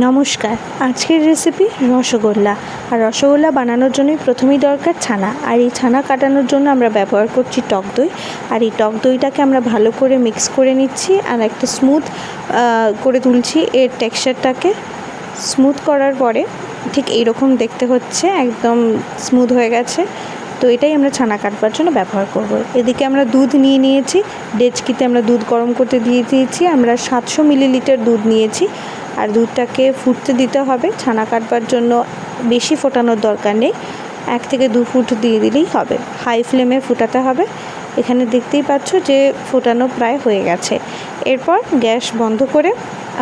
নমস্কার, আজকের রেসিপি রসগোল্লা। আর রসগোল্লা বানানোর জন্যই প্রথমেই দরকার ছানা। আর এই ছানা কাটানোর জন্য আমরা ব্যবহার করছি টক দই। আর এই টক দইটাকে আমরা ভালো করে মিক্স করে নিচ্ছি আর একটা স্মুথ করে তুলছি। এর টেক্সচারটাকে স্মুথ করার পরে ঠিক এইরকম দেখতে হচ্ছে, একদম স্মুথ হয়ে গেছে। তো এটাই আমরা ছানা কাটবার জন্য ব্যবহার করব। এদিকে আমরা দুধ নিয়ে নিয়েছি। ডেচকিতে আমরা দুধ গরম করতে দিয়ে দিয়েছি। আমরা সাতশো মিলিলিটার দুধ নিয়েছি। আর দুধটাকে ফুটতে দিতে হবে। ছানা কাটবার জন্য বেশি ফোটানোর দরকার নেই। এক থেকে দু ফুট দিয়ে দিলেই হবে। হাই ফ্লেমে ফুটাতে হবে। এখানে দেখতেই পাচ্ছ যে ফোটানো প্রায় হয়ে গেছে। এরপর গ্যাস বন্ধ করে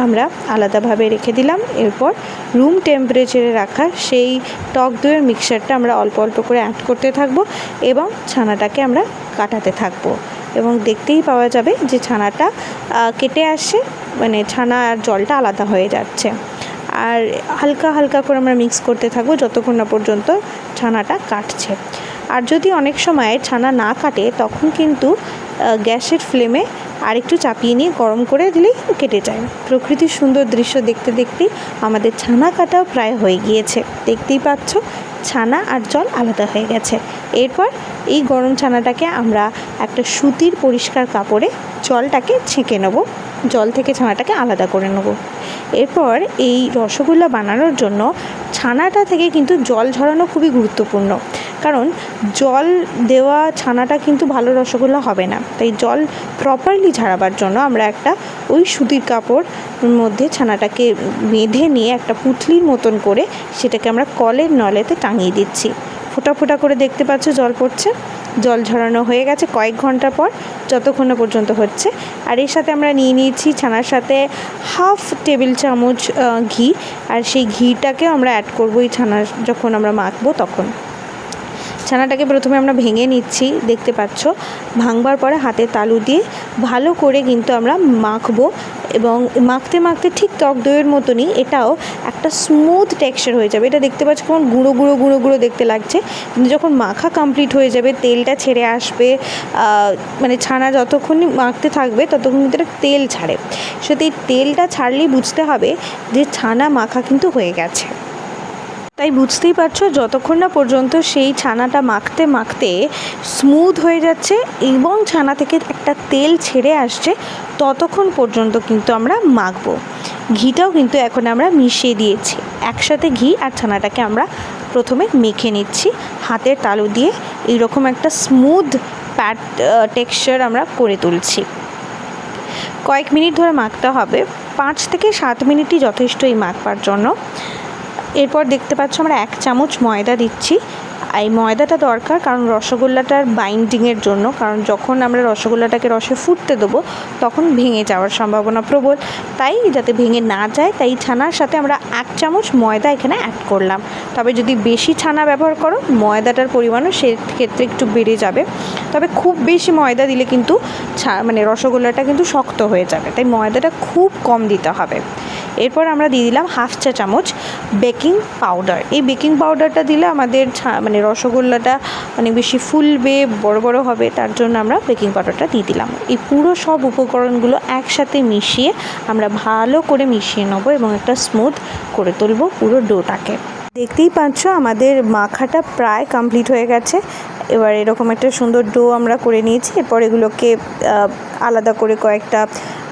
আমরা আলাদাভাবে রেখে দিলাম। এরপর রুম টেম্পারেচারে রাখা সেই টক দইয়ের মিক্সারটা আমরা অল্প অল্প করে অ্যাড করতে থাকব এবং ছানাটাকে আমরা কাটাতে থাকব। এবং দেখতেই পাওয়া যাবে যে ছানাটা কেটে আসছে মানে ছানা আর জলটা আলাদা হয়ে যাচ্ছে। আর হালকা হালকা করে আমরা মিক্স করতে থাকব যতক্ষণ না পর্যন্ত ছানাটা কাটছে। আর যদি অনেক সময় ছানা না কাটে, তখন কিন্তু গ্যাসের ফ্লেমে আর একটু চাপিয়ে নিয়ে গরম করে দিলেই কেটে যায়। প্রকৃতির সুন্দর দৃশ্য দেখতে দেখতেই আমাদের ছানা কাটাও প্রায় হয়ে গিয়েছে। দেখতেই পাচ্ছ ছানা আর জল আলাদা হয়ে গেছে। এরপর এই গরম ছানাটাকে আমরা একটা সুতির পরিষ্কার কাপড়ে জলটাকে ছেঁকে নেব। জল থেকে ছানাটাকে আলাদা করে নেব। এরপর এই রসগোল্লা বানানোর জন্য ছানাটা থেকে কিন্তু জল ঝরানো খুবই গুরুত্বপূর্ণ। কারণ জল দেওয়া ছানাটা কিন্তু ভালো রসগোল্লা হবে না। তাই জল প্রপারলি ঝাড়াবার জন্য আমরা একটা ওই সুতির কাপড় মধ্যে ছানাটাকে বেঁধে নিয়ে একটা পুঁটলির মতন করে সেটাকে আমরা কলের নলেতে টাঙিয়ে দিচ্ছি। ফোটা ফোটা করে দেখতে পাচ্ছ জল পড়ছে। জল ঝরানো হয়ে গেছে কয়েক ঘণ্টা পর, যতক্ষণ না পর্যন্ত হচ্ছে। আর এর সাথে আমরা নিয়ে নিয়েছি ছানার সাথে হাফ টেবিল চামচ ঘি। আর সেই ঘিটাকে আমরা অ্যাড করব এই ছানা যখন আমরা মাখবো তখন। ছানাটাকে প্রথমে আমরা ভেঙে নিচ্ছি, দেখতে পাচ্ছ। ভাঙবার পরে হাতে তালু দিয়ে ভালো করে কিন্তু আমরা মাখবো এবং মাখতে মাখতে ঠিক টক দইয়ের মতনই এটাও একটা স্মুথ টেক্সচার হয়ে যাবে। এটা দেখতে পাচ্ছ কেমন গুঁড়ো গুঁড়ো গুঁড়ো গুঁড়ো দেখতে লাগছে। কিন্তু যখন মাখা কমপ্লিট হয়ে যাবে, তেলটা ছেড়ে আসবে মানে ছানা যতক্ষণই মাখতে থাকবে, ততক্ষণ কিন্তু তেল ছাড়ে। এই তেলটা ছাড়লেই বুঝতে হবে যে ছানা মাখা কিন্তু হয়ে গেছে। তাই বুঝতেই পারছ, যতক্ষণ না পর্যন্ত সেই ছানাটা মাখতে মাখতে স্মুথ হয়ে যাচ্ছে এবং ছানা থেকে একটা তেল ছেড়ে আসছে, ততক্ষণ পর্যন্ত কিন্তু আমরা মাখবো। ঘিটাও কিন্তু এখন আমরা মিশিয়ে দিয়েছি। একসাথে ঘি আর ছানাটাকে আমরা প্রথমে মেখে নিচ্ছি। হাতের তালু দিয়ে এইরকম একটা স্মুথ প্যাট টেক্সচার আমরা করে তুলছি। কয়েক মিনিট ধরে মাখতে হবে। পাঁচ থেকে সাত মিনিটই যথেষ্ট এই মাখবার জন্য। এরপর দেখতে পাচ্ছ আমরা এক চামচ ময়দা দিচ্ছি। এই ময়দাটা দরকার কারণ রসগোল্লাটার বাইন্ডিংয়ের জন্য, কারণ যখন আমরা রসগোল্লাটাকে রসে ফুটতে দেবো, তখন ভেঙে যাওয়ার সম্ভাবনা প্রবল। তাই যাতে ভেঙে না যায়, তাই ছানার সাথে আমরা এক চামচ ময়দা এখানে অ্যাড করলাম। তবে যদি বেশি ছানা ব্যবহার করো, ময়দাটার পরিমাণও সেক্ষেত্রে একটু বেড়ে যাবে। তবে খুব বেশি ময়দা দিলে কিন্তু মানে রসগোল্লাটা কিন্তু শক্ত হয়ে যাবে। তাই ময়দাটা খুব কম দিতে হবে। এরপর আমরা দিয়ে দিলাম হাফ চা চামচ বেকিং পাউডার। এই বেকিং পাউডারটা দিলে আমাদের মানে রসগোল্লাটা অনেক বেশি ফুলবে, বড় বড় হবে, তার জন্য আমরা বেকিং পাউডারটা দিয়ে দিলাম। এই পুরো সব উপকরণগুলো একসাথে মিশিয়ে আমরা ভালো করে মিশিয়ে নেব এবং একটা স্মুথ করে তুলবো পুরো ডোটাকে। দেখতেই পাচ্ছ আমাদের মাখাটা প্রায় কমপ্লিট হয়ে গেছে। এবার এরকম একটা সুন্দর ডো আমরা করে নিয়েছি। এরপর এগুলোকে আলাদা করে কয়েকটা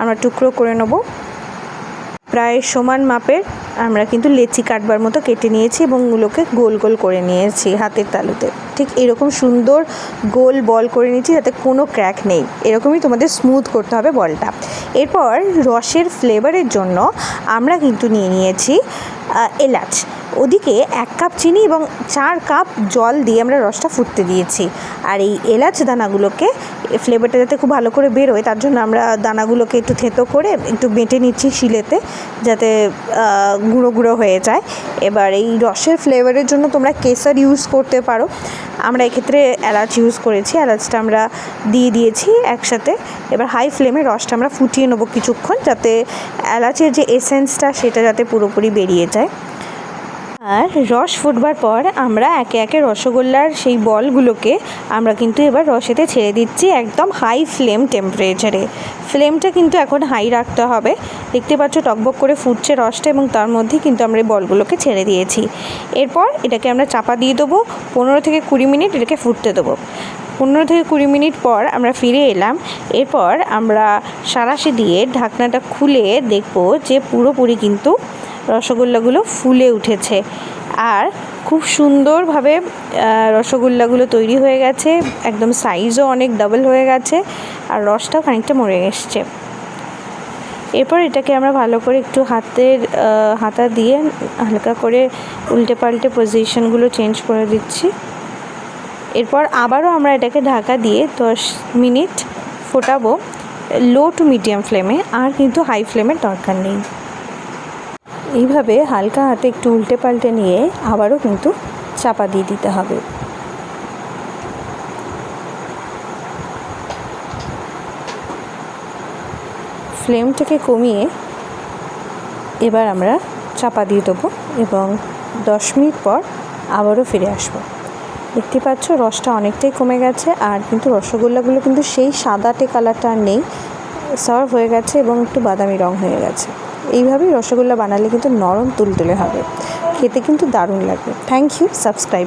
আমরা টুকরো করে নেব। প্রায় সমান মাপের আমরা কিন্তু লেচি কাটবার মতো কেটে নিয়েছি এবং ওগুলোকে গোল গোল করে নিয়েছি হাতের তালুতে। ঠিক এরকম সুন্দর গোল বল করে নিয়েছি যাতে কোনো ক্র্যাক নেই। এরকমই তোমাদের স্মুথ করতে হবে বলটা। এরপর রসের ফ্লেভারের জন্য আমরা কিন্তু নিয়ে নিয়েছি এলাচ। ওদিকে এক কাপ চিনি এবং চার কাপ জল দিয়ে আমরা রসটা ফুটতে দিয়েছি। আর এই এলাচ দানাগুলোকে ফ্লেভারটা যাতে খুব ভালো করে বেরোয়, তার জন্য আমরা দানাগুলোকে একটু থেতো করে একটু বেটে নিচ্ছি শিলেতে, যাতে গুঁড়ো গুঁড়ো হয়ে যায়। এবার এই রসের ফ্লেভারের জন্য তোমরা কেসার ইউজ করতে পারো। আমরা এক্ষেত্রে এলাচ ইউজ করেছি, এলাচটা আমরা দিয়ে দিয়েছি একসাথে। এবার হাই ফ্লেমে রসটা আমরা ফুটিয়ে নেব কিছুক্ষণ, যাতে এলাচের যে এসেন্সটা সেটা যাতে পুরোপুরি বেরিয়ে যায়। আর রস ফুটবার পর আমরা একে একে রসগোল্লার সেই বলগুলোকে আমরা কিন্তু এবার রসেতে ছেড়ে দিচ্ছি একদম হাই ফ্লেম টেম্পারেচারে ফ্লেমটা কিন্তু এখন হাই রাখতে হবে। দেখতে পাচ্ছ টকবক করে ফুটছে রসটা এবং তার মধ্যে কিন্তু আমরা এই বলগুলোকে ছেড়ে দিয়েছি। এরপর এটাকে আমরা চাপা দিয়ে দেবো। পনেরো থেকে কুড়ি মিনিট এটাকে ফুটতে দেবো। পনেরো থেকে কুড়ি মিনিট পর আমরা ফিরে এলাম। এরপর আমরা সারাশি দিয়ে ঢাকনাটা খুলে দেখব যে পুরোপুরি কিন্তু রসগোল্লাগুলো ফুলে উঠেছে। আর খুব সুন্দরভাবে রসগোল্লাগুলো তৈরি হয়ে গেছে। একদম সাইজও অনেক ডাবল হয়ে গেছে আর রসটাও খানিকটা মরে এসছে। এরপর এটাকে আমরা ভালো করে একটু হাতের হাতা দিয়ে হালকা করে উল্টে পাল্টে পজিশনগুলো চেঞ্জ করে দিচ্ছি। এরপর আবারও আমরা এটাকে ঢাকা দিয়ে দশ মিনিট ফোটাবো। লো টু মিডিয়াম ফ্লেমে আর কিন্তু হাই ফ্লেমের দরকার নেই। এইভাবে হালকা হাতে একটু উল্টে পাল্টে নিয়ে আবারও কিন্তু চাপা দিয়ে দিতে হবে। ফ্লেমটাকে কমিয়ে এবার আমরা চাপা দিয়ে দেবো এবং দশ মিনিট পর আবারও ফিরে আসব। দেখতে পাচ্ছ রসটা অনেকটাই কমে গেছে আর কিন্তু রসগোল্লাগুলো কিন্তু সেই সাদাটে কালারটা নেই, সার্ভ হয়ে গেছে এবং একটু বাদামি রং হয়ে গেছে। এইভাবেই রসগোল্লা বানালে কিন্তু নরম তুলতুলে হবে। খেতে কিন্তু দারুণ লাগবে। Thank you subscribe